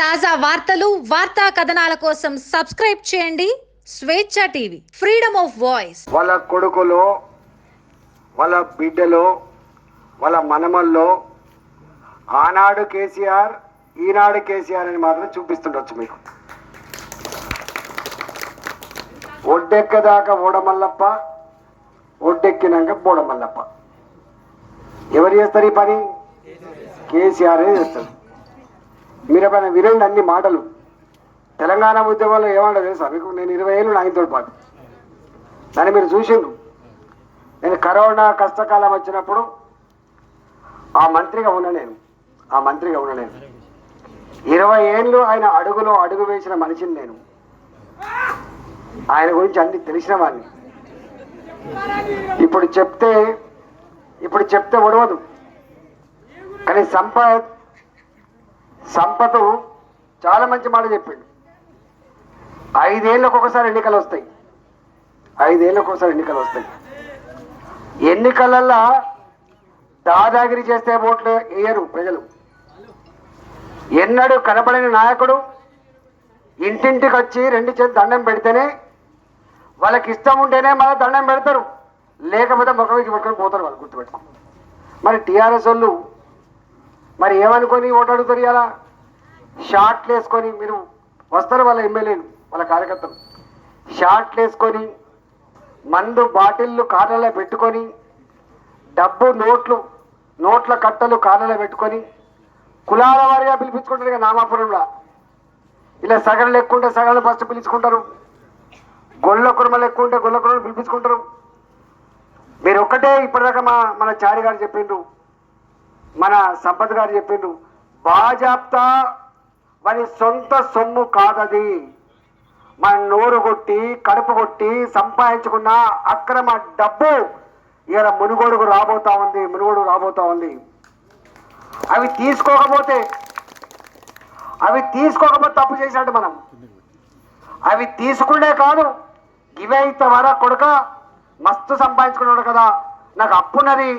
తాజా వార్తలు వార్తా కథనాల కోసం సబ్స్క్రైబ్ చేయండి. స్వేచ్ఛ టీవీ ఫ్రీడమ్ ఆఫ్ వాయిస్. వాళ్ళ కొడుకులో వాళ్ళ బిడ్డలో వాళ్ళ మనమల్లో ఆనాడు కేసీఆర్ ఈనాడు కేసీఆర్ అని మాత్రం చూపిస్తుండొచ్చు మీకు. ఒడ్డెక్కదాకా ఓడమల్లప్ప ఒడ్డెక్కినాక బోడమల్లప్ప. ఎవరు చేస్తారు ఈ పని? కేసీఆరే చేస్తారు. మీరు ఎప్పుడైనా వినండి అన్ని మాటలు. తెలంగాణ ఉద్యమంలో ఏమంటారు తెలుసా? మీకు నేను ఇరవై ఏళ్ళు నాయనతో పాటు. దాన్ని మీరు చూసిండు నేను కరోనా కష్టకాలం వచ్చినప్పుడు ఆ మంత్రిగా ఉన్నా నేను. ఆ మంత్రిగా ఉన్నా నేను. ఇరవై ఏళ్ళు ఆయన అడుగులో అడుగు వేసిన మనిషిని నేను. ఆయన గురించి అన్ని తెలిసిన వాడిని. ఇప్పుడు చెప్తే ఇప్పుడు చెప్తే ఒడవదు. కానీ సంపత్ సంపత్ చాలా మంచి మాట చెప్పిండు. ఐదేళ్ళకు ఒకసారి ఎన్నికలు వస్తాయి. ఐదేళ్ళకు ఒకసారి ఎన్నికలు వస్తాయి. ఎన్నికలల్లా దాదాగిరి చేస్తే ఓట్లు వేయరు ప్రజలు. ఎన్నడూ కనపడని నాయకుడు ఇంటింటికి వచ్చి రెండు చేతి దండం పెడితేనే వాళ్ళకి ఇష్టం ఉంటేనే మళ్ళీ దండం పెడతారు. లేకపోతే ముఖమికి పట్టుకొని పోతారు వాళ్ళు గుర్తుపెట్టుకో. మరి టీఆర్ఎస్ వాళ్ళు మరి ఏమనుకొని ఓటు అడుగుతారు ఇలా షార్ట్లు వేసుకొని మీరు వస్తారు వాళ్ళ ఎమ్మెల్యేలు వాళ్ళ కార్యకర్తలు. షార్ట్లు వేసుకొని మందు బాటిళ్ళు కార్లలో పెట్టుకొని డబ్బు నోట్లు నోట్ల కట్టలు కార్లలో పెట్టుకొని కులాల వారిగా పిలిపించుకుంటారు ఇక నామాపురంలో ఇలా సగం లెక్కుంటే సగం ఫస్ట్ పిలుచుకుంటారు. గొల్ల కుర్మ లెక్కుంటే గొల్ల కుర్మలు పిలిపించుకుంటారు. మీరు ఒక్కటే ఇప్పటిదాకా మా మన చారి గారు చెప్పిండ్రు. మన సంపత్ గారు చెప్పిండు బాజాప్తా మరి సొంత సొమ్ము కాదది. మన నోరు కొట్టి కడుపు కొట్టి సంపాదించుకున్న అక్రమ డబ్బు ఇలా మునుగోడుకు రాబోతా ఉంది మునుగోడు రాబోతా ఉంది. అవి తీసుకోకపోతే అవి తీసుకోకపోతే తప్పు చేసినట్టు మనం. అవి తీసుకునే కాదు ఇవే ఇస్తావారా కొడుక మస్తు సంపాదించుకున్నాడు కదా నాకు అప్పున్నది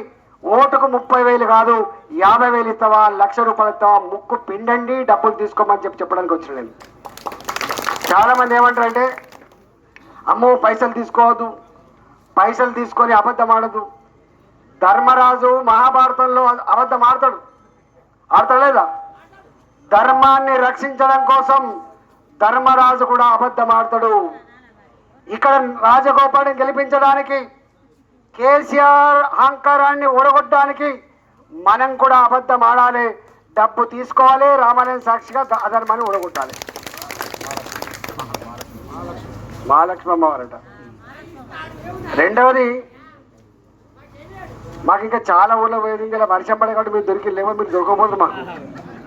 ఓటుకు ముప్పై వేలు కాదు యాభై వేలు ఇస్తావా లక్ష రూపాయలు ఇస్తావా ముక్కు పిండండి డబ్బులు తీసుకోమని చెప్పి చెప్పడానికి వచ్చిన నేను. చాలామంది ఏమంటారంటే అమ్మో పైసలు తీసుకోవద్దు పైసలు తీసుకొని అబద్ధం ఆడదు. ధర్మరాజు మహాభారతంలో అబద్ధం ఆడతాడు. ఆడతాడు లేదా? ధర్మాన్ని రక్షించడం కోసం ధర్మరాజు కూడా అబద్ధం ఆడతాడు. ఇక్కడ రాజగోపాల్ని గెలిపించడానికి కేసీఆర్ అహంకారాన్ని ఓడగొట్టడానికి మనం కూడా అబద్ధం ఆడాలి. డబ్బు తీసుకోవాలి. రామాలయం సాక్షిగా అధర్మాన్ని ఓడగొట్టాలి మహాలక్ష్మి అమ్మవారట. రెండవది మాకు ఇంకా చాలా ఊళ్ళో పోయింది. ఇంకా ఇలా వర్షం పడే కాబట్టి మీరు దొరికిలేమో మీరు దొరకపోదు మాకు.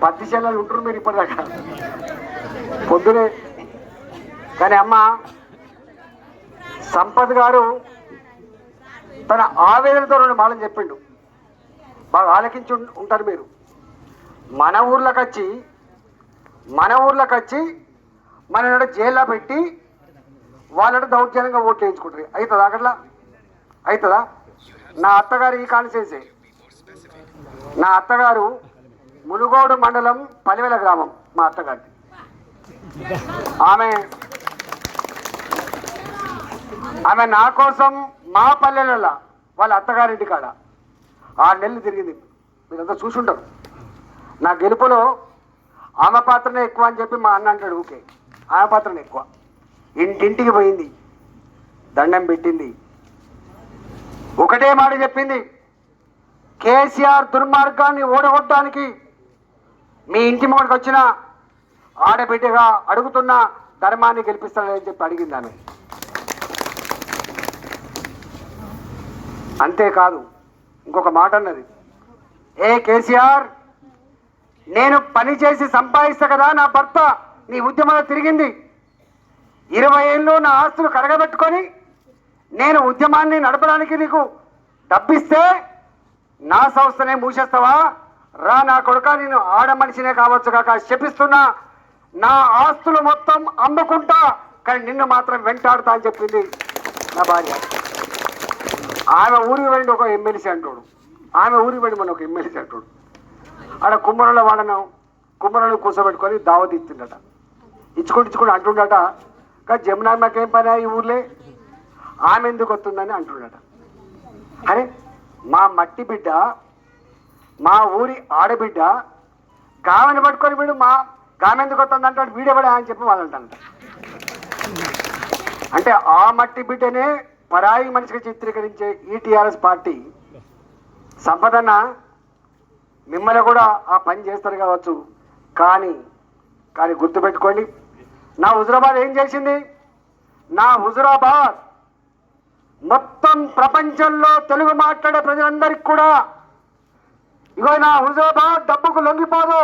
పత్తి చేయాలని ఉంటారు మీరు ఇప్పటిదాకా. పొద్దునే. కానీ అమ్మ సంపత్ గారు తన ఆవేదనతో రెండు మాటలు చెప్పిండు. బాగా ఆలకించి ఉంటారు మీరు. మన ఊర్లోకి వచ్చి మన ఊర్లోకి వచ్చి మన జైల్లో పెట్టి వాళ్ళని దౌర్జన్యంగా ఓట్లు వేయించుకుంటారు. అవుతుందా అట్లా అవుతుందా నా అత్తగారు ఈ కాన్సెన్సే నా అత్తగారు మునుగోడు మండలం పలివెల గ్రామం మా అత్తగారిది. ఆమె ఆమె నా కోసం మా పల్లెలలో వాళ్ళ అత్తగారింటి కాడ ఆరు నెలలు తిరిగింది. మీరంతా చూసుంటారు. నా గెలుపులో ఆమె పాత్రనే ఎక్కువ అని చెప్పి మా అన్న అంటాడు ఓకే ఆమె పాత్రనే ఎక్కువ. ఇంటింటికి పోయింది. దండం పెట్టింది. ఒకటే మాట చెప్పింది కేసీఆర్ దుర్మార్గాన్ని ఓడగొట్టడానికి మీ ఇంటి ముందుకు వచ్చిన ఆడబిడ్డగా అడుగుతున్న ధర్మాన్ని గెలిపిస్తానని చెప్పి అడిగింది ఆమె. అంతేకాదు ఇంకొక మాట అన్నది. ఏ కేసీఆర్ నేను పని చేసి సంపాదిస్తా కదా నా భర్త నీ ఉద్యమంలో తిరిగింది. ఇరవై ఏళ్ళు నా ఆస్తులు కరగబెట్టుకొని నేను ఉద్యమాన్ని నడపడానికి నీకు డబ్బిస్తే నా సంస్థనే మూసేస్తావా? రా నా కొడుక నేను ఆడ మనిషినే కావచ్చు కాక శపిస్తున్నా నా ఆస్తులు మొత్తం అమ్ముకుంటా కానీ నిన్ను మాత్రం వెంటాడుతా అని చెప్పింది నా భార్య. ఆమె ఊరికి వెళ్ళి ఒక ఎమ్మెల్సీ అంటాడు. ఆమె ఊరికి వెళ్ళి మన ఒక ఎమ్మెల్సీ అంటాడు. ఆడ కుమ్మరంలో వాడను కుమ్మరంలో కూర్చోబెట్టుకొని దావత్ ఇస్తుండట ఇచ్చుకుంటూ ఇచ్చుకుంటూ అంటుండట కానీ జమునామ్మకి ఏం పని ఈ ఊర్లే? ఆమె ఎందుకు వస్తుందని అంటుండట. అరే మా మట్టి బిడ్డ మా ఊరి ఆడబిడ్డ గామెను పట్టుకొని వీడు మా గామె ఎందుకు వస్తుంది అంటాడు వీడెవడా అని చెప్పి వాళ్ళు అంటే ఆ మట్టి బిడ్డనే పరాయి మనిషిగా చిత్రీకరించే ఈ టీఆర్ఎస్ పార్టీ సంపదన్న మిమ్మల్ని కూడా ఆ పని చేస్తారు కావచ్చు. కానీ కానీ గుర్తుపెట్టుకోండి నా హుజురాబాద్ ఏం చేసింది? నా హుజురాబాద్ మొత్తం ప్రపంచంలో తెలుగు మాట్లాడే ప్రజలందరికీ కూడా ఇగో నా హుజురాబాద్ డబ్బుకు లొంగిపోదు.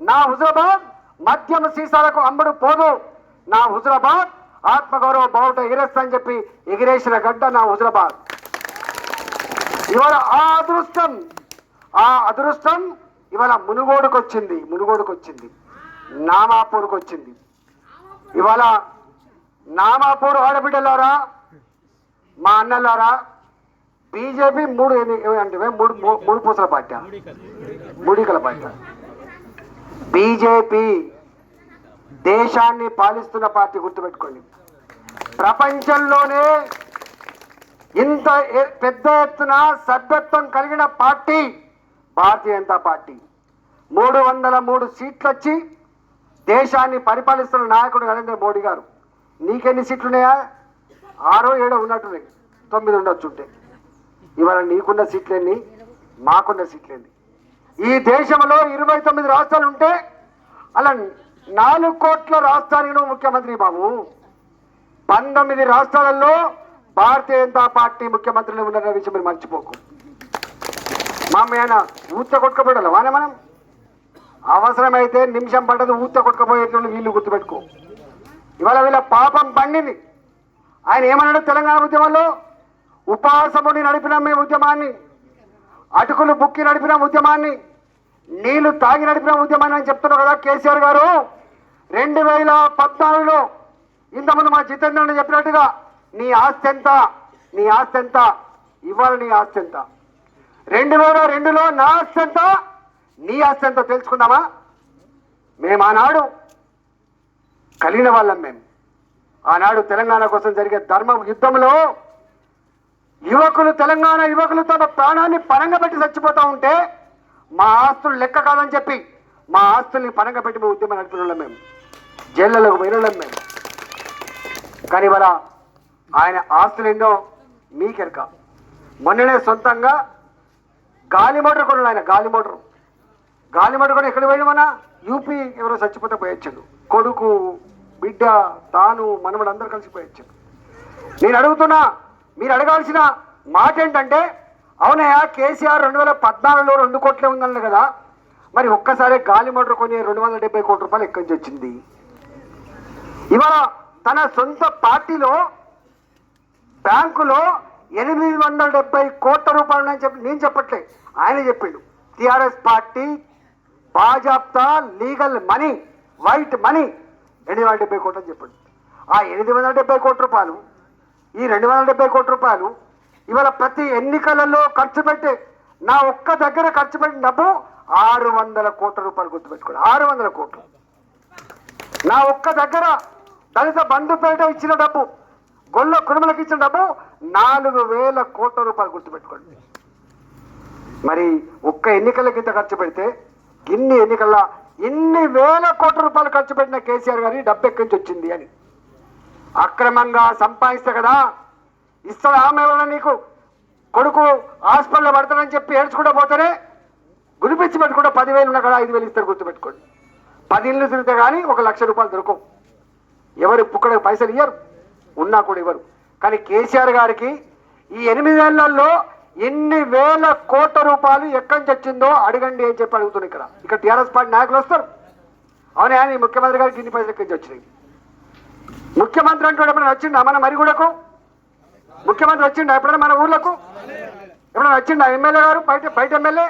నా హుజురాబాద్ మద్యం సీసాలకు అమ్ముడు పోదు. నా హుజురాబాద్ ఆత్మగౌరవ బావుట ఎగిరేస్తా అని చెప్పి ఎగిరేసిన గడ్డ నా హుజరాబాద్. ఇవాళ ఆ అదృష్టం ఆ అదృష్టం ఇవాళ మునుగోడుకు వచ్చింది మునుగోడుకు వచ్చింది నామాపూర్కి వచ్చింది ఇవాళ నామాపూర్ ఆడబిడ్డలారా మా అన్నలారా బీజేపీ మూడు అంటే మూడు మూడు పూసల పార్టీ. మూడికల పార్టీ. బీజేపీ దేశాన్ని పాలిస్తున్న పార్టీ గుర్తుపెట్టుకోండి. ప్రపంచంలోనే ఇంత పెద్ద ఎత్తున సభ్యత్వం కలిగిన పార్టీ భారతీయ జనతా పార్టీ. మూడు వందల మూడు సీట్లు వచ్చి దేశాన్ని పరిపాలిస్తున్న నాయకుడు నరేంద్ర మోడీ గారు. నీకెన్ని సీట్లు ఉన్నాయా ఆరో ఏడో ఉన్నట్టున్నాయి. తొమ్మిది ఉండొచ్చు ఉంటే. ఇవాళ నీకున్న సీట్లెన్ని మాకున్న సీట్లెన్ని. ఈ దేశంలో ఇరవై తొమ్మిది రాష్ట్రాలు ఉంటే అలా నాలుగు కోట్ల రాష్ట్రానికి ముఖ్యమంత్రి బాబు. పంతొమ్మిది రాష్ట్రాలలో భారతీయ జనతా పార్టీ ముఖ్యమంత్రులు ఉన్న విషయం మీరు మర్చిపోకు. మా ఆయన ఊత కొట్టుకోబడాలి వానే మనం? అవసరమైతే నిమిషం పడ్డది ఊత కొట్టుకుపోయేటువంటి వీళ్ళు గుర్తుపెట్టుకో. ఇవాళ వీళ్ళ పాపం పండింది. ఆయన ఏమన్నాడు తెలంగాణ ఉద్యమంలో? ఉపాసముని నడిపిన మేము ఉద్యమాన్ని. అటుకులు బుక్కి నడిపిన ఉద్యమాన్ని. నీళ్ళు తాగి నడిపిన ఉద్యమాన్ని అని చెప్తున్నారు కదా కేసీఆర్ గారు. రెండు వేల పద్నాలుగులో ఇంతకుముందు మా జితేంద్ర చెప్పినట్టుగా నీ ఆస్తి ఎంత నీ ఆస్తి ఎంత ఇవాళ నీ ఆస్తి ఎంత. రెండు వేల రెండులో నా ఆస్తి ఎంత నీ ఆస్తి ఎంత తెలుసుకుందామా? మేము ఆనాడు కలిగిన వాళ్ళం మేము. ఆనాడు తెలంగాణ కోసం జరిగే ధర్మ యుద్ధంలో యువకులు తెలంగాణ యువకులు తమ ప్రాణాన్ని పరంగా పెట్టి చచ్చిపోతూ ఉంటే మా ఆస్తులు లెక్క కాదని చెప్పి మా ఆస్తుల్ని పనంగా పెట్టి మేము ఉద్యమం నడిపిన వాళ్ళం మేము. జైళ్ళలోకి పోయిన వాళ్ళం మేము. కానీ ఇవాళ ఆయన ఆస్తులు ఎన్నో మీకెరక మొన్ననే సొంతంగా గాలి మోటార్ కొన్నాడు ఆయన గాలి మోటార్. గాలి మోటార్ కూడా ఎక్కడ పోయినామన్నా యూపీ ఎవరో చచ్చిపోతే పోయొచ్చాడు. కొడుకు బిడ్డ తాను మనవడు అందరు కలిసి పోయొచ్చాడు నేను అడుగుతున్నా మీరు అడగాల్సిన మాట ఏంటంటే అవునయ్యా కేసీఆర్ రెండు వేల పద్నాలుగులో రెండు కోట్లే ఉందన్న కదా. మరి ఒక్కసారి గాలి మోటార్ కొని రెండు వందల డెబ్బై కోట్ల రూపాయలు ఎక్కడి నుంచి వచ్చింది? ఇవాళ తన సొంత పార్టీలో బ్యాంకులో ఎనిమిది వందల డెబ్బై కోట్ల రూపాయలు అని చెప్పి నేను చెప్పట్లే. ఆయన చెప్పిండు టిఆర్ఎస్ పార్టీ బాజాప్తా లీగల్ మనీ వైట్ మనీ ఎనిమిది వందల డెబ్బై కోట్లు అని చెప్పండి. ఆ ఎనిమిది వందల డెబ్బై కోట్ల రూపాయలు ఈ రెండు వందల డెబ్బై కోట్ల రూపాయలు ఇవాళ ప్రతి ఎన్నికలలో ఖర్చు పెట్టే నా ఒక్క దగ్గర ఖర్చు పెట్టిన డబ్బు ఆరు వందల కోట్ల రూపాయలు గుర్తుపెట్టుకోండి. ఆరు వందల కోట్లు. నా ఒక్క దగ్గర దళిత బంధు పేట ఇచ్చిన డబ్బు గొల్ల కుటుంబాలకు ఇచ్చిన డబ్బు నాలుగు వేల కోట్ల రూపాయలు గుర్తుపెట్టుకోండి. మరి ఒక్క ఎన్నికలకి ఇంత ఖర్చు పెడితే ఇన్ని ఎన్నికల్లో ఇన్ని వేల కోట్ల రూపాయలు ఖర్చు పెట్టిన కేసీఆర్ గారి డబ్బు ఎక్కడి నుంచి వచ్చింది అని. అక్రమంగా సంపాదిస్తే కదా ఇస్తాడు ఆమె ఎవరన్నా నీకు? కొడుకు హాస్పిటల్లో పడతానని చెప్పి ఏడ్చుకుంటూ పోతేనే గురిపించి పెట్టుకుంటే పదివేలు ఉన్నా కూడా ఐదు వేలు ఇస్తారు గుర్తుపెట్టుకోండి. పది ఇళ్ళు తిరిగితే కానీ ఒక లక్ష రూపాయలు దొరకవు. ఎవరు పుక్కడ పైసలు ఇయ్యరు. ఉన్నా కూడా ఇవ్వరు. కానీ కేసీఆర్ గారికి ఈ ఎనిమిది ఎన్ని వేల కోట్ల రూపాయలు ఎక్కడి నుంచి వచ్చిందో అడగండి అని చెప్పి అడుగుతున్నాను ఇక్కడ. ఇక్కడ టీఆర్ఎస్ పార్టీ నాయకులు వస్తారు. అవునే అని ముఖ్యమంత్రి గారికి ఇన్ని పైసలు ఎక్కడి నుంచి వచ్చినాయి? ముఖ్యమంత్రి అంటూ వచ్చిందా వచ్చిండా మన మరిగూడకు? ముఖ్యమంత్రి వచ్చిండా ఎప్పుడైనా మన ఊర్లకు? ఎప్పుడైనా వచ్చిండా? ఎమ్మెల్యే గారు? బయట బయట ఎమ్మెల్యే?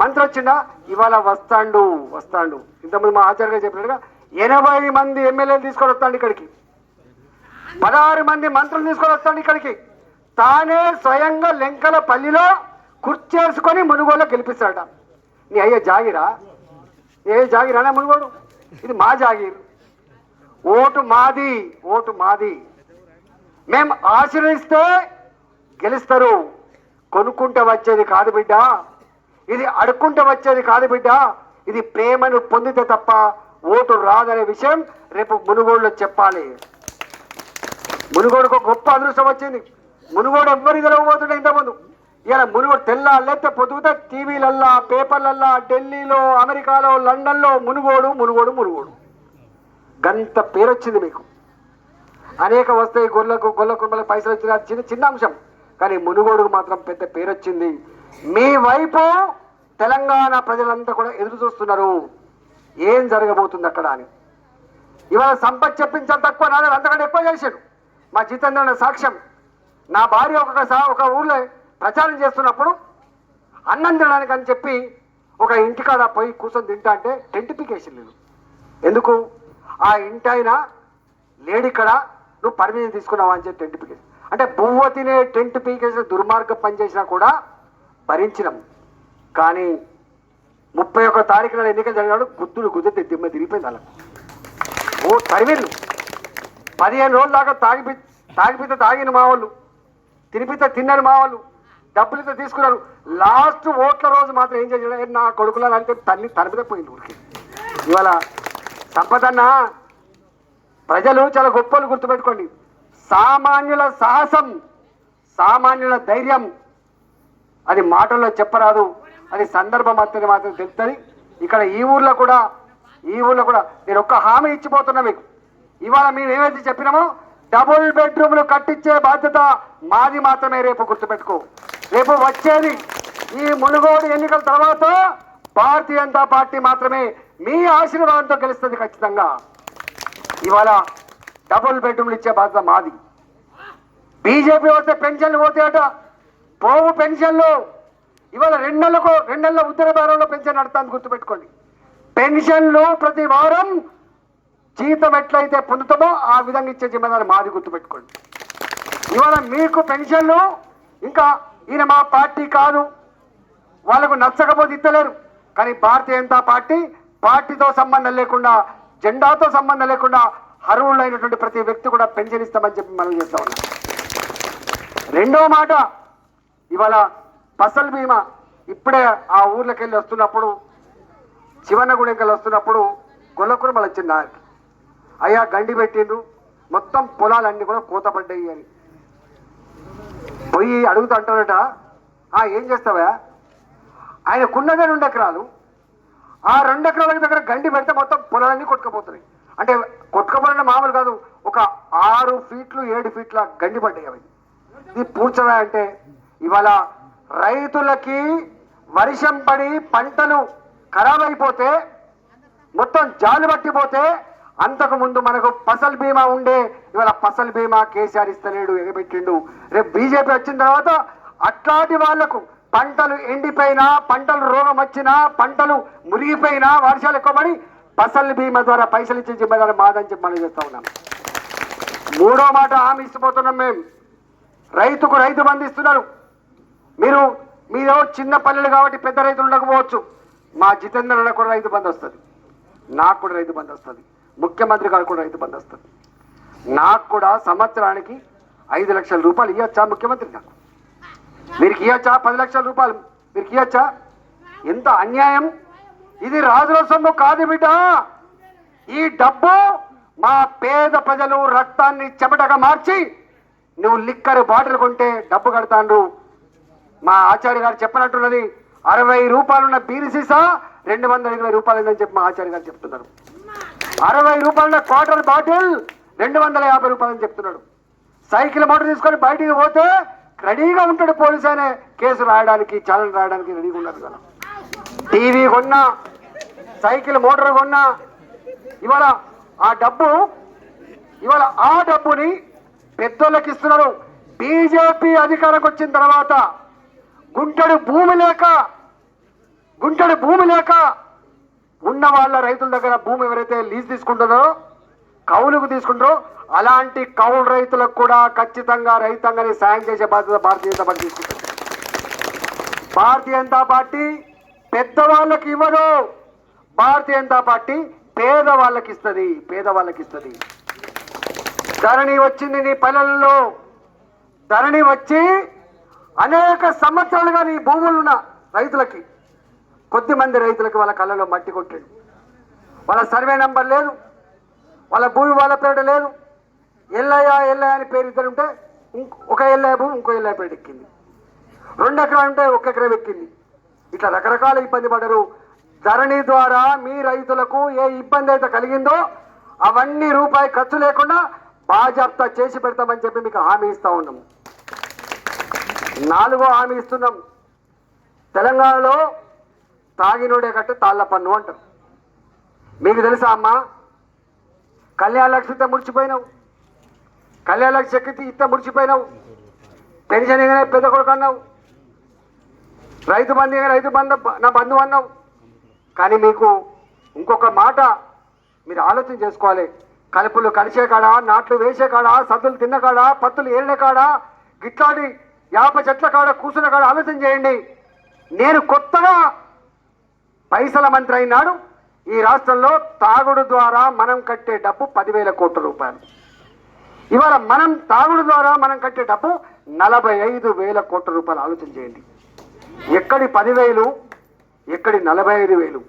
మంత్రి వచ్చిండా? ఇవాళ వస్తాండు వస్తాండు. ఇంతకుముందు మా ఆచార్య చెప్పినట్టుగా ఎనభై మంది ఎమ్మెల్యేలు తీసుకొని వస్తాడు ఇక్కడికి. పదహారు మంది మంత్రులు తీసుకొని వస్తాడు ఇక్కడికి. తానే స్వయంగా లెంకల పల్లిలో కుర్చేసుకొని మునుగోలో గెలిపిస్తాడ నీ అయ్యే జాగిరా? ఏ జాగీర్ అనే మునుగోడు? ఇది మా జాగీర్. ఓటు మాది ఓటు మాది. మేము ఆశ్రయిస్తే గెలుస్తారు. కొనుక్కుంటే వచ్చేది కాదు బిడ్డ. ఇది అడుక్కుంటే వచ్చేది కాదు బిడ్డ. ఇది ప్రేమను పొందితే తప్ప ఓటు రాదనే విషయం రేపు మునుగోడులో చెప్పాలి. మునుగోడుకు గొప్ప అదృష్టం వచ్చింది. మునుగోడు ఎవ్వరి గెలవబోతుండే ఇంతకుముందు? ఇలా మునుగోడు తెల్ల లేకపోతే పొద్దుగుతా టీవీలల్లా పేపర్లల్లా ఢిల్లీలో అమెరికాలో లండన్లో మునుగోడు మునుగోడు మునుగోడు. గంత పేరు వచ్చింది మీకు. అనేక వస్తాయి గొర్రెలకు గొల్ల కుర్మలకు పైసలు వచ్చిన చిన్న చిన్న అంశం. కానీ మునుగోడుకు మాత్రం పెద్ద పేరు వచ్చింది మీ వైపు తెలంగాణ ప్రజలంతా కూడా ఎదురు చూస్తున్నారు. ఏం జరగబోతుంది అక్కడ అని. ఇవాళ సంపత్ చెప్పించాలి తక్కువ నాదే అంతకంటే ఎక్కువ చేశాడు మా జితేంద్ర సాక్ష్యం. నా భార్య ఒక ఒక ఊళ్ళో ప్రచారం చేస్తున్నప్పుడు అన్నం తినడానికి అని చెప్పి ఒక ఇంటికాడ పోయి కూర్చొని తింటా అంటే టెంటిఫికేషన్ లేదు. ఎందుకు? ఆ ఇంటి ఆయన లేడిక్కడ నువ్వు పర్మిషన్ తీసుకున్నావా అని చెప్పి టెంట్ పీకేసి. అంటే బువ్వ తినే టెంట్ పీకేసిన దుర్మార్గం పనిచేసినా కూడా భరించినాం. కానీ ముప్పై ఒక్క తారీఖు నాడు ఎన్నికలు జరిగినాడు గుద్దులు గుద్దితే దిమ్మ తిరిగిపోయింది అలా ఓ తరివిల్లు పదిహేను రోజుల దాకా తాగిపి తాగిపితే తాగిన మా వాళ్ళు. తినిపితే తిన్నారు మా వాళ్ళు. డబ్బులతో తీసుకున్నారు. లాస్ట్ ఓట్ల రోజు మాత్రం ఏం చేసాడు నా కొడుకులను అంటే తల్లి తరిమితే పోయింది ఊరికి. ఇవాళ సంపదన్నా ప్రజలు చాలా గొప్పలు గుర్తుపెట్టుకోండి. సామాన్యుల సాహసం సామాన్యుల ధైర్యం. అది మాటల్లో చెప్పరాదు. అది సందర్భం మాత్రమే మాత్రం తెలుస్తుంది. ఇక్కడ ఈ ఊర్లో కూడా ఈ ఊర్లో కూడా నేను ఒక్క హామీ ఇచ్చిపోతున్నా మీకు. ఇవాళ మేము ఏమైతే చెప్పినామో డబుల్ బెడ్రూమ్లు కట్టించే బాధ్యత మాది మాత్రమే రేపు గుర్తుపెట్టుకో. రేపు వచ్చేది ఈ మునుగోడు ఎన్నికల తర్వాత భారతీయ జనతా పార్టీ మాత్రమే మీ ఆశీర్వాదంతో గెలుస్తుంది ఖచ్చితంగా. ఇవాళ డబుల్ బెడ్రూమ్లు ఇచ్చే బాధ్యత మాది. బీజేపీ వస్తే పెన్షన్లు పోతాయట. పోవు పెన్షన్లు. ఇవాళ రెండు నెలలకు రెండు నెలల ఉత్తర భారంలో పెన్షన్ నడుతుంది గుర్తుపెట్టుకోండి. పెన్షన్లు ప్రతి వారం జీతం ఎట్లయితే పొందుతామో ఆ విధంగా ఇచ్చే జిమ్మదారి మాది గుర్తుపెట్టుకోండి. ఇవాళ మీకు పెన్షన్లు ఇంకా ఈయన మా పార్టీ కాదు. వాళ్ళకు నచ్చకపోతే ఇస్తలేరు. కానీ భారతీయ జనతా పార్టీ పార్టీతో సంబంధం లేకుండా జెండాతో సంబంధం లేకుండా అర్హులైనటువంటి ప్రతి వ్యక్తి కూడా పెన్షన్ ఇస్తామని చెప్పి మనం చేస్తా ఉన్నాం. రెండో మాట ఇవాళ ఫసల్ బీమా. ఇప్పుడే ఆ ఊర్లోకి వెళ్ళి వస్తున్నప్పుడు శివన్నగూడెంకి వెళ్ళి వస్తున్నప్పుడు గొల్లకురమలు వచ్చింది నాకు అయ్యా గండి పెట్టిండ్రు. మొత్తం పొలాలన్నీ కూడా కూతపడ్డాయి అని. పోయి అడుగుతూ అంటాడట ఏం చేస్తావా ఆయనకున్నదే రెండు ఎకరాలు ఆ రెండు ఎకరాల దగ్గర గండి పెడితే మొత్తం పొలాలన్నీ కొట్టుకుపోతున్నాయి. అంటే కొట్టుకుపోయిన మామూలు కాదు ఒక ఆరు ఫీట్లు ఏడు ఫీట్ల గండి పడ్డాయి అవి. ఇది పూడ్చవా అంటే ఇవాళ రైతులకి వర్షం పడి పంటలు ఖరాబ్ అయిపోతే మొత్తం జాలు పట్టిపోతే అంతకు ముందు మనకు ఫసల్ బీమా ఉండే ఇవాళ ఫసల్ బీమా కేసీఆర్ ఇస్తలేడు ఎగబెట్టిండు. రేపు బీజేపీ వచ్చిన తర్వాత అట్లాంటి వాళ్ళకు పంటలు ఎండిపోయినా పంటలు రోగం వచ్చినా పంటలు మురిగిపోయినా వర్షాలు ఎక్కువ పడి ఫసల్ బీమా ద్వారా పైసలు ఇచ్చే జిమ్మదారు మాదని చెప్పి మనం చేస్తా ఉన్నాం. మూడో మాట హామీ ఇచ్చిపోతున్నాం మేము రైతుకు రైతు బంధిస్తున్నారు మీరు మీరు చిన్న పల్లెలు కాబట్టి పెద్ద రైతులు ఉండకపోవచ్చు. మా జితేంద్ర కూడా రైతు బంధు వస్తుంది. నాకు కూడా రైతు బంధు వస్తుంది. ముఖ్యమంత్రి గారు కూడా రైతు బంధు వస్తుంది. నాకు కూడా సంవత్సరానికి ఐదు లక్షల రూపాయలు ఇవ్వచ్చా ముఖ్యమంత్రి గారు? మీరు ఇవ్వచ్చా పది లక్షల రూపాయలు. మీరు ఇవ్వచ్చా ఎంత అన్యాయం? ఇది రాజుల సొమ్ము కాదు బిడ్డ. ఈ డబ్బు మా పేద ప్రజలు రక్తాన్ని చెమటగా మార్చి నువ్వు లిక్కర్ బాటిల్ కొంటే డబ్బు కడతాండ్రు మా ఆచార్య గారు చెప్పినట్టున్నది అరవై రూపాయలున్న బీరు సీసా రెండు వందల ఇరవై రూపాయలు అని చెప్పి మా ఆచార్య గారు చెప్తున్నారు. అరవై రూపాయలున్న క్వార్టర్ బాటిల్ రెండు వందల యాభై రూపాయలు అని చెప్తున్నాడు. సైకిల్ మోటార్ తీసుకొని బయటికి పోతే రెడీగా ఉంటాడు పోలీస్ అనే కేసు రాయడానికి ఛాలెంజ్ రాయడానికి రెడీగా ఉండదు కదా. టీవీ కొన్నా సైకిల్ మోటార్ కొన్నా ఇవాళ ఆ డబ్బు ఇవాళ ఆ డబ్బుని పెద్దోళ్ళకి ఇస్తున్నారు. బీజేపీ అధికారంకి వచ్చిన తర్వాత గుంటడు భూమి లేక గుంటడు భూమి లేక ఉన్న వాళ్ళ రైతుల దగ్గర భూమి ఎవరైతే లీజ్ తీసుకుంటున్నారో కౌలుకు తీసుకుంటారో. అలాంటి కౌలు రైతులకు కూడా ఖచ్చితంగా రైతాంగాన్ని సాయం చేసే బాధ్యత భారతీయ జనతా పార్టీ తీసుకుంటుంది. భారతీయ జనతా పార్టీ పెద్దవాళ్ళకి ఇవ్వదు. భారతీయ జనతా పార్టీ పేదవాళ్ళకి ఇస్తుంది. పేదవాళ్ళకి ఇస్తుంది. ధరణి వచ్చింది నీ పల్లెల్లో. ధరణి వచ్చి అనేక సంవత్సరాలుగా నీ భూములున్న రైతులకి కొద్ది మంది రైతులకి వాళ్ళ కళ్ళలో మట్టి కొట్టాడు. వాళ్ళ సర్వే నెంబర్ లేదు. వాళ్ళ భూమి వాళ్ళ పేట లేదు. ఎల్లయ్య ఎల్లయ్య అని పేరు ఇద్దరు ఉంటే ఒక ఎల్లయ్య భూమి ఇంకో ఎల్లయ్య పేరు ఎక్కింది. రెండు ఎకరాలు ఉంటే ఒక ఎకరం ఎక్కింది. ఇట్లా రకరకాల ఇబ్బంది పడరు ధరణి ద్వారా మీ రైతులకు ఏ ఇబ్బంది అయితే కలిగిందో అవన్నీ రూపాయి ఖర్చు లేకుండా బాజాప్తా చేసి పెడతామని చెప్పి మీకు హామీ ఇస్తా ఉన్నాము నాలుగో హామీ ఇస్తున్నాం. తెలంగాణలో తాగినోడే కట్టే తాళ్ళ పన్ను అంటారు. మీకు తెలుసా అమ్మా? కళ్యాణ లక్ష్మితో ముడిచిపోయినావు కళ్యాణ లక్ష్మి ఇంత ముడిచిపోయినావు పెన్షన్ ఇవ్వగానే పెద్ద కొడుకు అన్నావు. రైతు బంధు రైతు బంధు నా బంధువు అన్నావు. కానీ మీకు ఇంకొక మాట మీరు ఆలోచన చేసుకోవాలి. కలుపులు కలిసే కాడ నాట్లు వేసే కాడ సద్దులు తిన్న కాడ పత్తులు ఏరిన కాడ గిట్లాడి యాప చెట్ల కాడ కూర్చున్న కాడ ఆలోచన చేయండి. నేను కొత్తగా పైసల మంత్రి అయినాడు. ఈ రాష్ట్రంలో తాగుడు ద్వారా మనం కట్టే డబ్బు పదివేల కోట్ల రూపాయలు. ఇవాళ మనం తాగుడు ద్వారా మనం కట్టే డబ్బు నలభై ఐదు వేల కోట్ల రూపాయలు ఆలోచన చేయండి. ఎక్కడి పదివేలు ఎక్కడి నలభై ఐదు వేలు?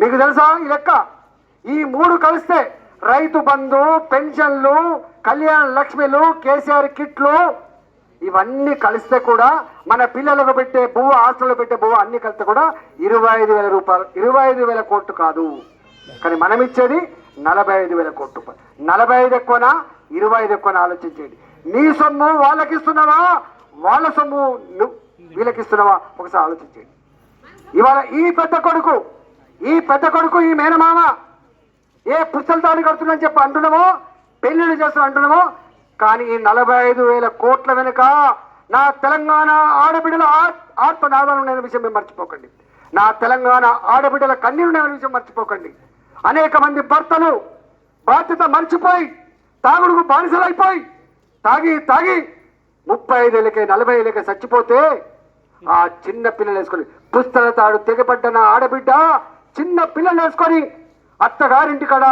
మీకు తెలుసా ఈ లెక్క? ఈ మూడు కలిస్తే రైతు బంధు పెన్షన్లు కళ్యాణ లక్ష్మిలు కేసీఆర్ కిట్లు ఇవన్నీ కలిస్తే కూడా మన పిల్లలకు పెట్టే బువ్వ ఆస్తులు పెట్టే బువ్వ అన్ని కలిస్తే కూడా ఇరవై ఐదు వేల రూపాయలు ఇరవై ఐదు వేల కోట్లు కాదు. కానీ మనం ఇచ్చేది నలభై ఐదు వేల కోట్లు రూపాయలు. నలభై ఐదు ఎక్కువనా? ఇరవై ఐదు ఎక్కువనా? ఆలోచించేది నీ సొమ్ము వాళ్ళకి ఇస్తున్నావా వాళ్ళ సొమ్ము నువ్వు వీళ్ళకి ఇస్తున్నావా ఒకసారి ఆలోచించేది ఇవాళ ఈ పెద్ద కొడుకు ఈ పెద్ద కొడుకు ఈ మేనమామ ఏ పుస్తల తాడు కడుతుందని చెప్పి అంటున్నామో పెళ్ళిళ్ళు చేస్తున్నా అంటున్నామో కానీ ఈ నలభై ఐదు వేల కోట్ల వెనుక నా తెలంగాణ ఆడబిడ్డల ఆత్మనాదాలు ఉన్న విషయం మేము మర్చిపోకండి. నా తెలంగాణ ఆడబిడ్డల కన్నీరు ఉన్న విషయం మర్చిపోకండి. అనేక మంది భర్తలు బాధ్యత మర్చిపోయి తాగుడుకు బానిసలైపోయి తాగి తాగి ముప్పై ఐదేళ్ళకే నలభై ఏళ్ళకే చచ్చిపోతే ఆ చిన్న పిల్లలు వేసుకొని పుస్తల తాడు తెగబడ్డ నా ఆడబిడ్డ చిన్న పిల్లలు వేసుకొని అత్తగారింటి కాడ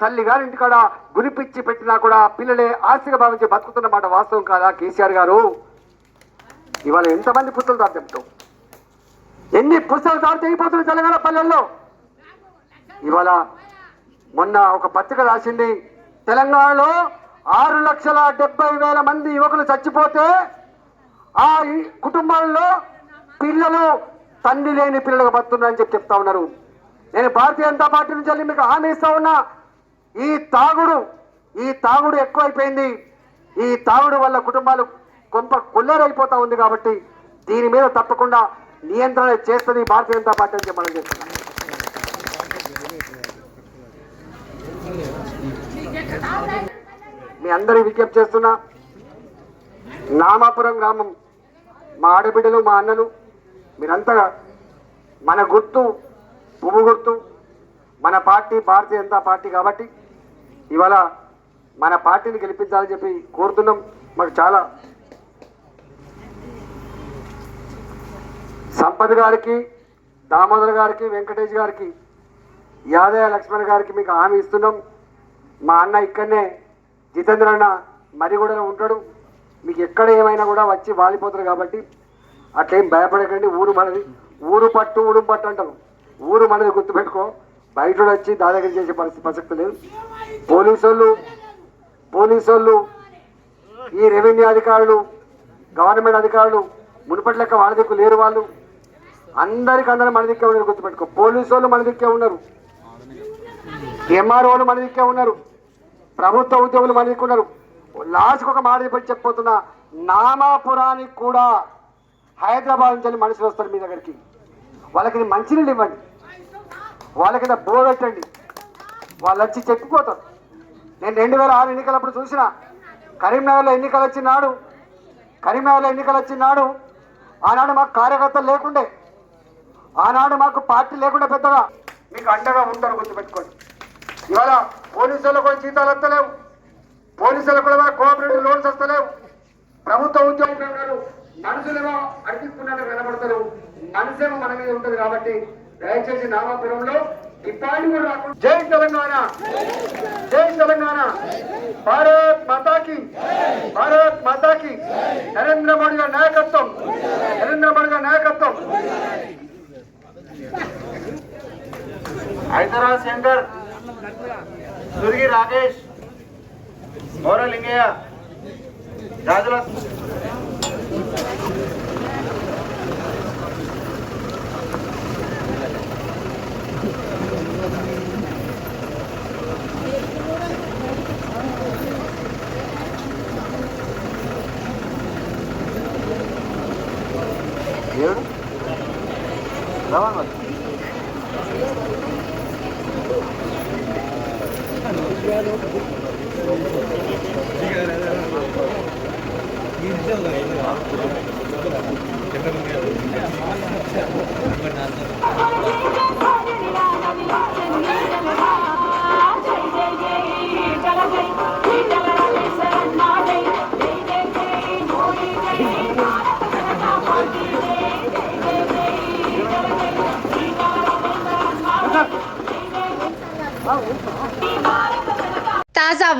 తల్లి గారింటి కాడ గురిపిచ్చి పెట్టినా కూడా పిల్లలే ఆస్తిగా భావించి బతుకుతున్న మాట వాస్తవం కాదా కేసీఆర్ గారు? ఇవాళ ఎంతమంది పుస్తలు తాడు ఎన్ని పుస్తకాలు తాడు అయిపోతున్నాయి తెలంగాణ పల్లెల్లో? ఇవాళ మొన్న ఒక పత్రిక రాసింది తెలంగాణలో ఆరు లక్షల డెబ్బై వేల మంది యువకులు చచ్చిపోతే ఆ ఈ కుటుంబాల్లో పిల్లలు తండ్రి లేని పిల్లలుగా బతున్నారని చెప్పి చెప్తా ఉన్నారు. నేను భారతీయ జనతా పార్టీ నుంచి వెళ్ళి మీకు హామీ ఇస్తా ఉన్నా. ఈ తాగుడు ఈ తాగుడు ఎక్కువైపోయింది. ఈ తాగుడు వల్ల కుటుంబాలు కొంప కొల్లేరైపోతా ఉంది కాబట్టి దీని మీద తప్పకుండా నియంత్రణ చేస్తుంది భారతీయ జనతా పార్టీ అని మనం చేస్తున్నా మీ అందరి విజ్ఞప్తి చేస్తున్నా నామాపురం గ్రామం మా ఆడబిడ్డలు మా అన్నలు మీరంతా మన గుర్తు పువ్వు గుర్తు మన పార్టీ భారతీయ జనతా పార్టీ కాబట్టి ఇవాళ మన పార్టీని గెలిపించాలని చెప్పి కోరుతున్నాం. మాకు చాలా సంపద్ గారికి దామోదర్ గారికి వెంకటేష్ గారికి యాదయ్య లక్ష్మణ్ గారికి మీకు హామీ ఇస్తున్నాం. మా అన్న ఇక్కడనే జితేంద్ర అన్న మరిగూడలో ఉంటాడు. మీకు ఎక్కడ ఏమైనా కూడా వచ్చి వాలిపోతారు కాబట్టి అట్లేం భయపడకండి. ఊరు మనది ఊరు పట్టు ఊరు పట్టు అంటాం ఊరు మనది గుర్తుపెట్టుకో. బయట వచ్చి దాదాగిరి చేసే పరిస్థితి ప్రసక్తి లేదు. పోలీసు వాళ్ళు పోలీసు వాళ్ళు ఈ రెవెన్యూ అధికారులు గవర్నమెంట్ అధికారులు మునుపటి లెక్క వాళ్ళ దిక్కు లేరు వాళ్ళు. అందరికి అందరూ మన దిక్కే ఉన్నారు గుర్తుపెట్టుకో. పోలీసు వాళ్ళు మన దిక్కే ఉన్నారు. ఎంఆర్ఓలు మన దిక్కే ఉన్నారు. ప్రభుత్వ ఉద్యోగులు మన దిక్కున్నారు లాస్ట్కి ఒక మాట చెప్పి చెప్పబోతున్నా. నామాపురానికి కూడా హైదరాబాద్ నుంచి మనుషులు వస్తారు మీ దగ్గరికి. వాళ్ళకి మంచినీళ్ళు ఇవ్వండి. వాళ్ళకి బో పెట్టండి. వాళ్ళు వచ్చి చెప్పిపోతారు నేను రెండు వేల ఆరు ఎన్నికలప్పుడు చూసిన కరీంనగర్లో ఎన్నికలు వచ్చినాడు. కరీంనగర్లో ఎన్నికలు వచ్చినాడు. ఆనాడు మాకు కార్యకర్తలు లేకుండే. ఆనాడు మాకు పార్టీ లేకుండా పెద్దగా మీకు అండగా ఉంటారు గుర్తుపెట్టుకోండి. ఇవాళ పోలీసులు కూడా జీతాలు వస్తలేవు. పోలీసులు కూడా కోఆపరేటివ్ లోన్స్ వస్తలేవు. ప్రభుత్వ ఉద్యోగులు మనుషులేమో అడిగిస్తున్నట్టు కనబడతారు మనసేమో మన మీద ఉంటుంది కాబట్టి దయచేసి నామాపురంలో ఈ కూడా రాకుండా. జై తెలంగాణ! జై తెలంగాణ! భారత్ మాతాకి! భారత్ మాతాకి! నరేంద్ర మోడీ గారి నాయకత్వం! నరేంద్ర మోడీ గారి నాయకత్వం! హైదరాబాద్ శంకర్ సురిగి రాకేష్ మౌర లింగయ్య రాజుల ఏడు రవాణా తాజా